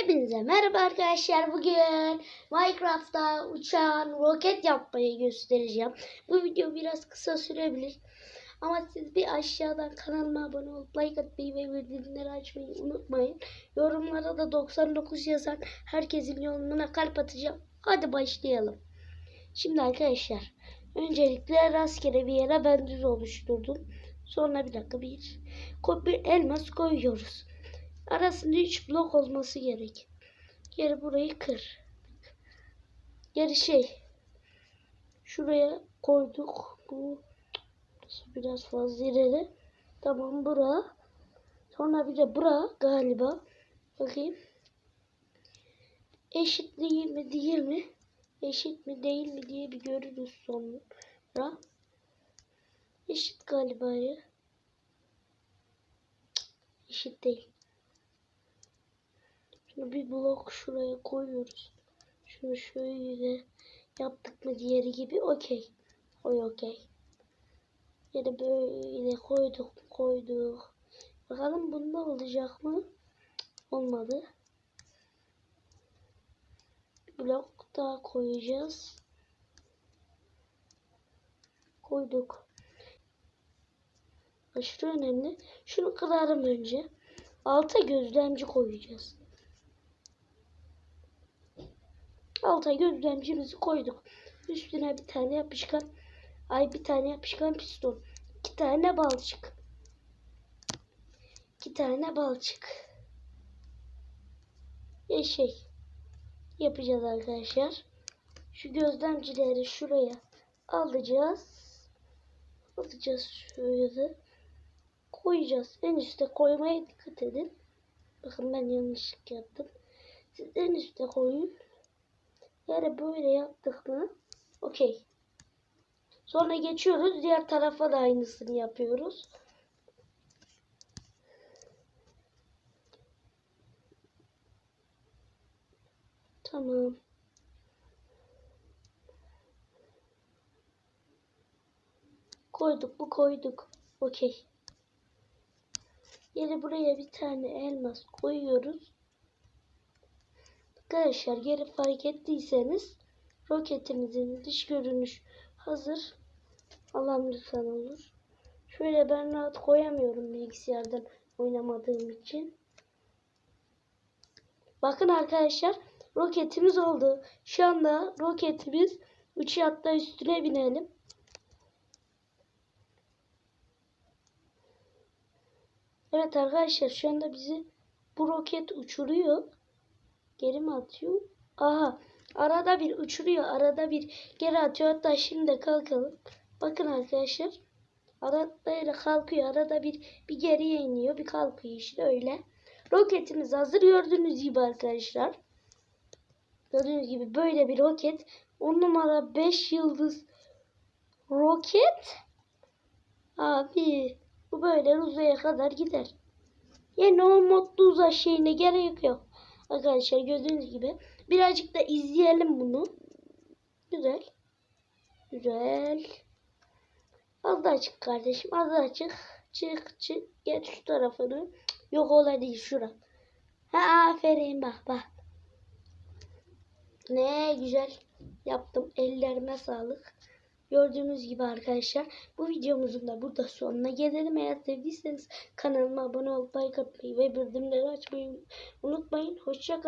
Hepinize merhaba arkadaşlar. Bugün Minecraft'ta uçan roket yapmayı göstereceğim. Bu video biraz kısa sürebilir. Ama siz bir aşağıdan kanalıma abone olup like atmayı ve bildirimleri açmayı unutmayın. Yorumlara da 99 yazan herkesin yorumuna kalp atacağım. Hadi başlayalım. Şimdi arkadaşlar öncelikle rastgele bir yere ben düz oluşturdum. Sonra bir dakika bir, bir elmas koyuyoruz. Arasında 3 blok olması gerek. Geri burayı kır. Geri şey. Şuraya koyduk. Bu biraz fazla ileri. Tamam bura. Sonra bir de bura galiba. Bakayım. Eşit değil mi değil mi? Eşit mi değil mi diye bir görürüz sonra. Eşit galiba ya. Eşit değil. Bir blok şuraya koyuyoruz. Şunu şöyle yaptık mı diğeri gibi okey. Oy okey. Ya böyle koyduk koyduk. Bakalım bunda olacak mı? Olmadı. Blok daha koyacağız. Koyduk. Aşırı önemli. Şunu kırarım önce. Alta gözlemci koyacağız. Alta gözlemcimizi koyduk. Üstüne bir tane yapışkan. Ay bir tane yapışkan piston. iki tane balçık. iki tane balçık. Ve şey yapacağız arkadaşlar. Şu gözlemcileri şuraya alacağız. Alacağız şöyle koyacağız. En üstte koymaya dikkat edin. Bakın ben yanlışlık yaptım. Siz en üstte koyun. Yani böyle yaptık mı? Okey. Sonra geçiyoruz. Diğer tarafa da aynısını yapıyoruz. Tamam. Koyduk mu koyduk. Okey. Yine buraya bir tane elmas koyuyoruz. Arkadaşlar geri fark ettiyseniz roketimizin dış görünüş hazır. Allah'ım lütfen olur. Şöyle ben rahat koyamıyorum bilgisayardan oynamadığım için. Bakın arkadaşlar roketimiz oldu. Şu anda roketimiz uçuyor üstüne binelim. Evet arkadaşlar şu anda bizi bu roket uçuruyor. Geri mi atıyor? Aha. Arada bir uçuruyor. Arada bir geri atıyor. Hatta şimdi de kalkalım. Bakın arkadaşlar. Arada kalkıyor. Arada bir bir geriye iniyor. Bir kalkıyor işte öyle. Roketimiz hazır. Gördüğünüz gibi arkadaşlar. Gördüğünüz gibi böyle bir roket. 10 numara 5 yıldız roket. Abi bu böyle uzaya kadar gider. Yani o modlu uzay şeyine gerek yok. Arkadaşlar gördüğünüz gibi birazcık da izleyelim bunu. Güzel. Güzel. Az daha çık kardeşim. Az daha çık. Çık çık. Geç şu tarafını. Yok ola değil şura. Ha aferin bak bak. Ne güzel yaptım. Ellerime sağlık. Gördüğünüz gibi arkadaşlar bu videomuzun da burada sonuna gelelim. Eğer sevdiyseniz kanalıma abone olup like atmayı ve bildirimleri açmayı unutmayın. Hoşçakalın.